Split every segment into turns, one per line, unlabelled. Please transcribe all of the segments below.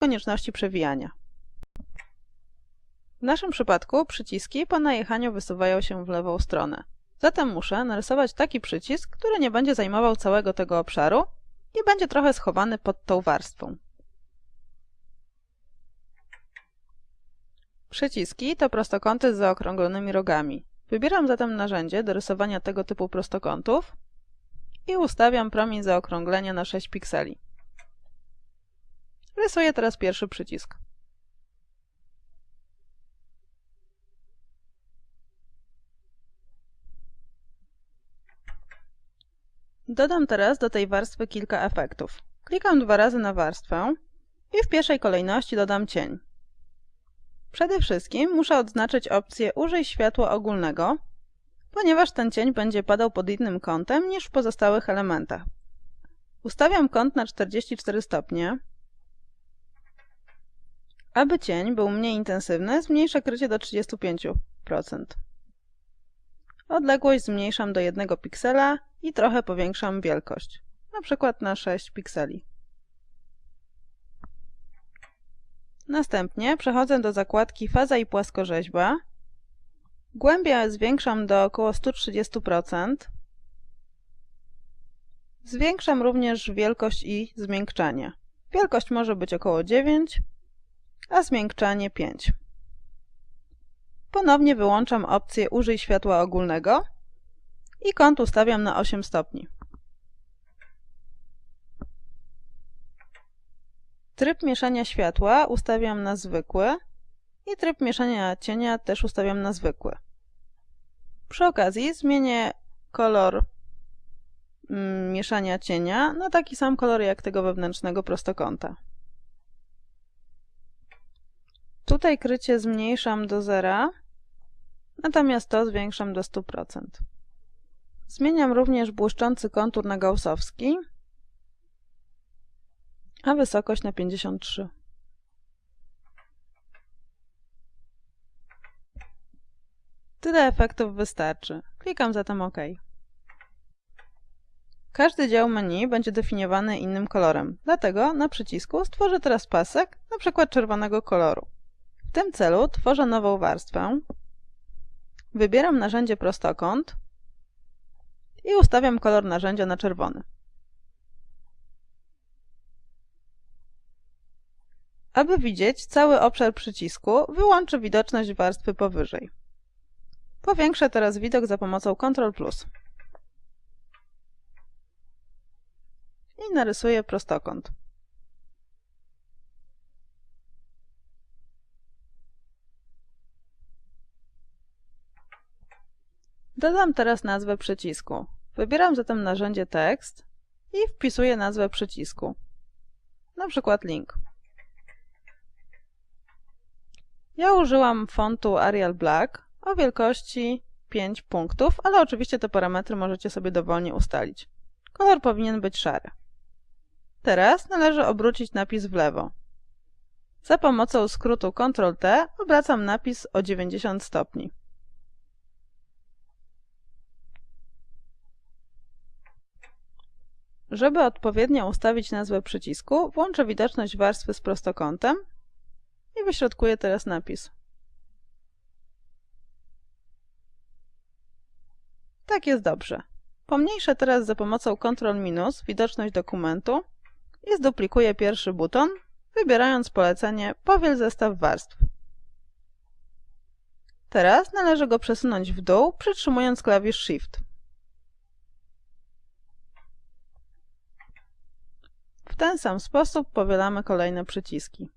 konieczności przewijania. W naszym przypadku przyciski po najechaniu wysuwają się w lewą stronę. Zatem muszę narysować taki przycisk, który nie będzie zajmował całego tego obszaru i będzie trochę schowany pod tą warstwą. Przyciski to prostokąty z zaokrąglonymi rogami. Wybieram zatem narzędzie do rysowania tego typu prostokątów i ustawiam promień zaokrąglenia na 6 pikseli. Rysuję teraz pierwszy przycisk. Dodam teraz do tej warstwy kilka efektów. Klikam dwa razy na warstwę i w pierwszej kolejności dodam cień. Przede wszystkim muszę odznaczyć opcję Użyj światła ogólnego, ponieważ ten cień będzie padał pod innym kątem niż w pozostałych elementach. Ustawiam kąt na 44 stopnie. Aby cień był mniej intensywny, zmniejszę krycie do 35%. Odległość zmniejszam do 1 piksela i trochę powiększam wielkość, na przykład na 6 pikseli. Następnie przechodzę do zakładki Faza i płaskorzeźba. Głębię zwiększam do około 130%. Zwiększam również wielkość i zmiękczanie. Wielkość może być około 9, a zmiękczanie 5. Ponownie wyłączam opcję Użyj światła ogólnego i kąt ustawiam na 8 stopni. Tryb mieszania światła ustawiam na zwykły i tryb mieszania cienia też ustawiam na zwykły. Przy okazji zmienię kolor mm, mieszania cienia na taki sam kolor jak tego wewnętrznego prostokąta. Tutaj krycie zmniejszam do zera, natomiast to zwiększam do 100%. Zmieniam również błyszczący kontur na gaussowski a wysokość na 53. Tyle efektów wystarczy. Klikam zatem OK. Każdy dział menu będzie definiowany innym kolorem, dlatego na przycisku stworzę teraz pasek, np. czerwonego koloru. W tym celu tworzę nową warstwę, wybieram narzędzie prostokąt i ustawiam kolor narzędzia na czerwony. Aby widzieć cały obszar przycisku, wyłączę widoczność warstwy powyżej. Powiększę teraz widok za pomocą Ctrl+. I narysuję prostokąt. Dodam teraz nazwę przycisku. Wybieram zatem narzędzie tekst i wpisuję nazwę przycisku, na przykład link. Ja użyłam fontu Arial Black o wielkości 5 punktów, ale oczywiście te parametry możecie sobie dowolnie ustalić. Kolor powinien być szary. Teraz należy obrócić napis w lewo. Za pomocą skrótu Ctrl-T obracam napis o 90 stopni. Żeby odpowiednio ustawić nazwę przycisku, włączę widoczność warstwy z prostokątem i wyśrodkuję teraz napis. Tak jest dobrze. Pomniejszę teraz za pomocą Ctrl- widoczność dokumentu i zduplikuję pierwszy buton, wybierając polecenie Powiel zestaw warstw. Teraz należy go przesunąć w dół, przytrzymując klawisz Shift. W ten sam sposób powielamy kolejne przyciski.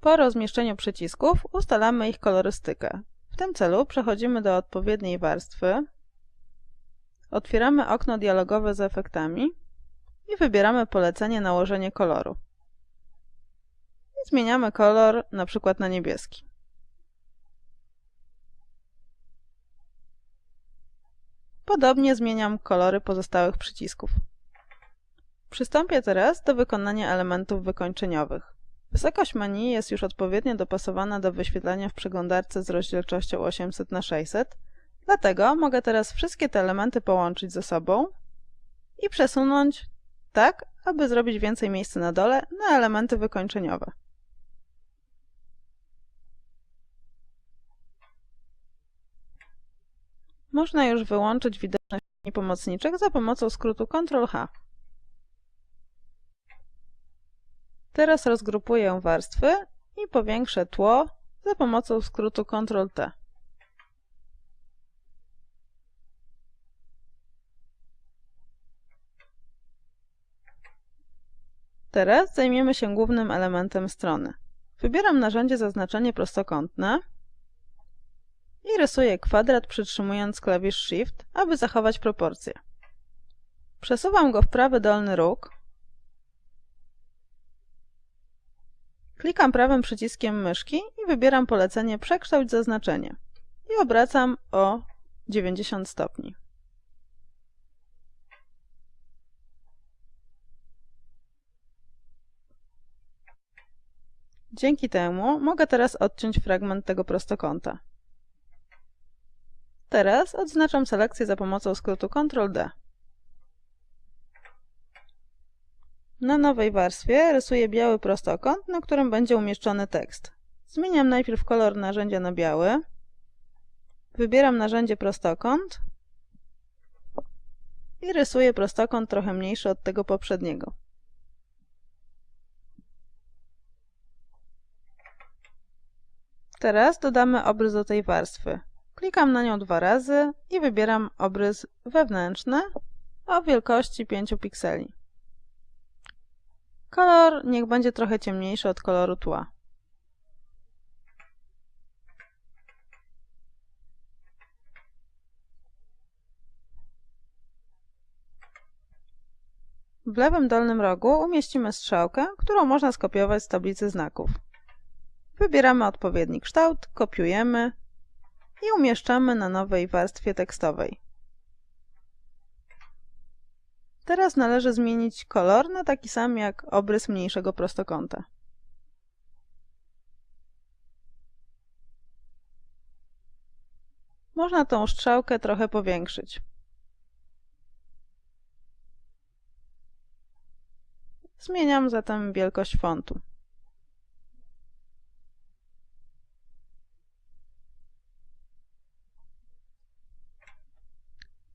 Po rozmieszczeniu przycisków ustalamy ich kolorystykę. W tym celu przechodzimy do odpowiedniej warstwy, otwieramy okno dialogowe z efektami i wybieramy polecenie nałożenie koloru. I zmieniamy kolor na przykład na niebieski. Podobnie zmieniam kolory pozostałych przycisków. Przystąpię teraz do wykonania elementów wykończeniowych. Wysokość menu jest już odpowiednio dopasowana do wyświetlania w przeglądarce z rozdzielczością 800 na 600 dlatego mogę teraz wszystkie te elementy połączyć ze sobą i przesunąć tak, aby zrobić więcej miejsca na dole na elementy wykończeniowe. Można już wyłączyć widoczność pomocniczych za pomocą skrótu Ctrl-H. Teraz rozgrupuję warstwy i powiększę tło za pomocą skrótu Ctrl-T. Teraz zajmiemy się głównym elementem strony. Wybieram narzędzie zaznaczenie prostokątne i rysuję kwadrat przytrzymując klawisz Shift, aby zachować proporcje. Przesuwam go w prawy dolny róg. Klikam prawym przyciskiem myszki i wybieram polecenie Przekształć zaznaczenie i obracam o 90 stopni. Dzięki temu mogę teraz odciąć fragment tego prostokąta. Teraz odznaczam selekcję za pomocą skrótu Ctrl-D. Na nowej warstwie rysuję biały prostokąt, na którym będzie umieszczony tekst. Zmieniam najpierw kolor narzędzia na biały. Wybieram narzędzie prostokąt i rysuję prostokąt trochę mniejszy od tego poprzedniego. Teraz dodamy obrys do tej warstwy. Klikam na nią dwa razy i wybieram obrys wewnętrzny o wielkości 5 pikseli. Kolor niech będzie trochę ciemniejszy od koloru tła. W lewym dolnym rogu umieścimy strzałkę, którą można skopiować z tablicy znaków. Wybieramy odpowiedni kształt, kopiujemy i umieszczamy na nowej warstwie tekstowej. Teraz należy zmienić kolor na taki sam jak obrys mniejszego prostokąta. Można tą strzałkę trochę powiększyć. Zmieniam zatem wielkość fontu.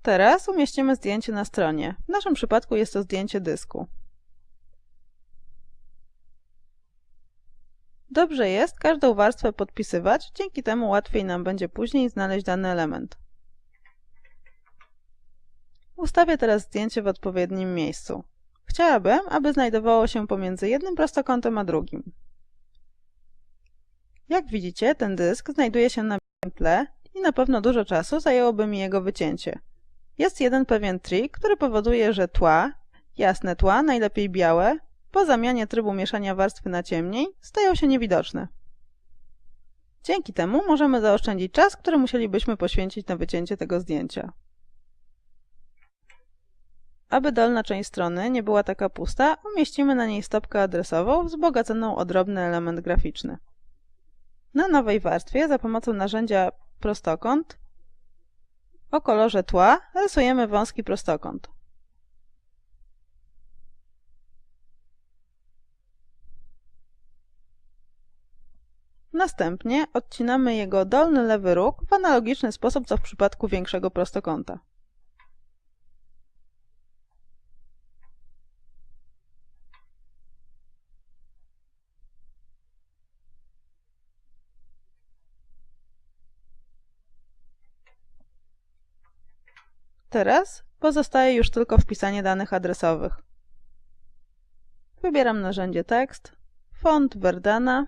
Teraz umieścimy zdjęcie na stronie. W naszym przypadku jest to zdjęcie dysku. Dobrze jest każdą warstwę podpisywać, dzięki temu łatwiej nam będzie później znaleźć dany element. Ustawię teraz zdjęcie w odpowiednim miejscu. Chciałabym, aby znajdowało się pomiędzy jednym prostokątem a drugim. Jak widzicie, ten dysk znajduje się na tle i na pewno dużo czasu zajęłoby mi jego wycięcie. Jest jeden pewien trik, który powoduje, że tła, jasne tła, najlepiej białe, po zamianie trybu mieszania warstwy na ciemniej, stają się niewidoczne. Dzięki temu możemy zaoszczędzić czas, który musielibyśmy poświęcić na wycięcie tego zdjęcia. Aby dolna część strony nie była taka pusta, umieścimy na niej stopkę adresową wzbogaconą o drobny element graficzny. Na nowej warstwie za pomocą narzędzia prostokąt o kolorze tła rysujemy wąski prostokąt. Następnie odcinamy jego dolny lewy róg w analogiczny sposób co w przypadku większego prostokąta. Teraz pozostaje już tylko wpisanie danych adresowych. Wybieram narzędzie tekst, font Verdana,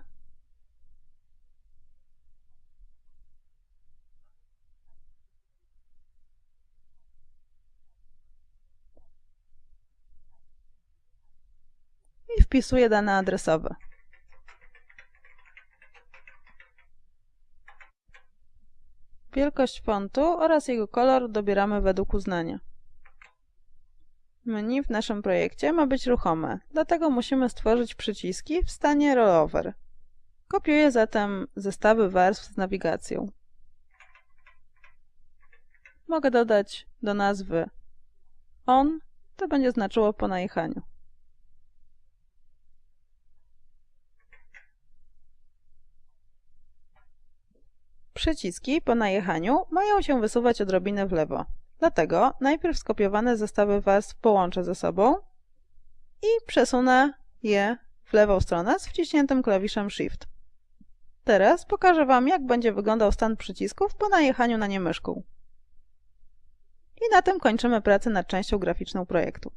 i wpisuję dane adresowe. Wielkość fontu oraz jego kolor dobieramy według uznania. Menu w naszym projekcie ma być ruchome, dlatego musimy stworzyć przyciski w stanie rollover. Kopiuję zatem zestawy warstw z nawigacją. Mogę dodać do nazwy on, to będzie znaczyło po najechaniu. Przyciski po najechaniu mają się wysuwać odrobinę w lewo. Dlatego najpierw skopiowane zestawy warstw połączę ze sobą i przesunę je w lewą stronę z wciśniętym klawiszem Shift. Teraz pokażę Wam, jak będzie wyglądał stan przycisków po najechaniu na nie myszką. I na tym kończymy pracę nad częścią graficzną projektu.